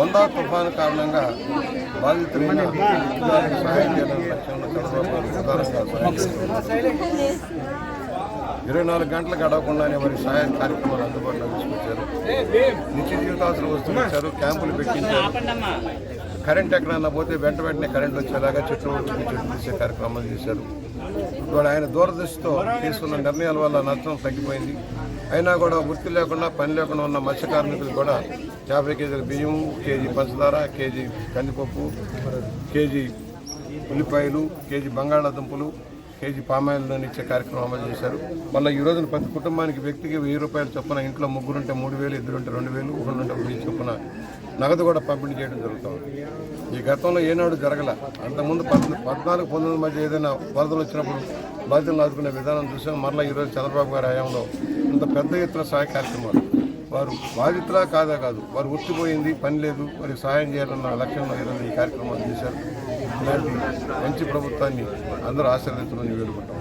వందా తుఫాను కారణంగా బాధితులైన సహాయం లక్ష్యంలో చంద్రబాబు ప్రధానంగా సహాయం ఇరవై నాలుగు గంటలు గడవకుండానే వారి సహాయ కార్యక్రమాలు అందుబాటులో తీసుకొచ్చారు. నిత్య జీవితావసరం వస్తువులు ఇచ్చారు క్యాంపులు పెట్టించారు. కరెంట్ ఎక్కడన్నా పోతే వెంట వెంటనే కరెంట్ వచ్చేలాగా చెట్లు కొట్టుకుని చెట్లు తీసే కార్యక్రమాలు చేశారు. ఇవాళ ఆయన దూరదృష్టితో తీసుకున్న నిర్ణయాల వల్ల నష్టం తగ్గిపోయింది. అయినా కూడా వృత్తి లేకుండా పని లేకుండా ఉన్న మత్స్య కార్మికులు కూడా యాభై కేజీల బియ్యం కేజీ పంచదార కేజీ కందిపప్పు కేజీ ఉల్లిపాయలు కేజీ బంగాళాదుంపలు కేజీ పామాయిల్ని ఇచ్చే కార్యక్రమం అమలు చేశారు. మళ్ళీ ఈ రోజున ప్రతి కుటుంబానికి వ్యక్తికి వెయ్యి రూపాయలు చొప్పున ఇంట్లో ముగ్గురుంటే మూడు వేలు ఇద్దరుంటే రెండు వేలు ఒకరుంటే వెయ్యి చొప్పున నగదు కూడా పంపిణీ చేయడం జరుగుతుంది. ఈ గతంలో ఏనాడు జరగల అంతకుముందు పద్నాలుగు పద్నాలుగు పంతొమ్మిది మధ్య ఏదైనా వరదలు వచ్చినప్పుడు బాధితులను ఆదుకునే విధానం చూసాం. మరలా ఈరోజు చంద్రబాబు గారి హయాంలో ఇంత పెద్ద ఎత్తున సహాయ కార్యక్రమాలు. వారు బాధితులా కాదా కాదు. వారు ఒత్తిపోయింది పని లేదు వారికి సహాయం చేయాలన్న లక్ష్యంలో ఈరోజు ఈ కార్యక్రమాలు చేశారు. ఇలాంటి మంచి ప్రభుత్వాన్ని అందరూ ఆశీర్వదించమని వేడుకుంటాం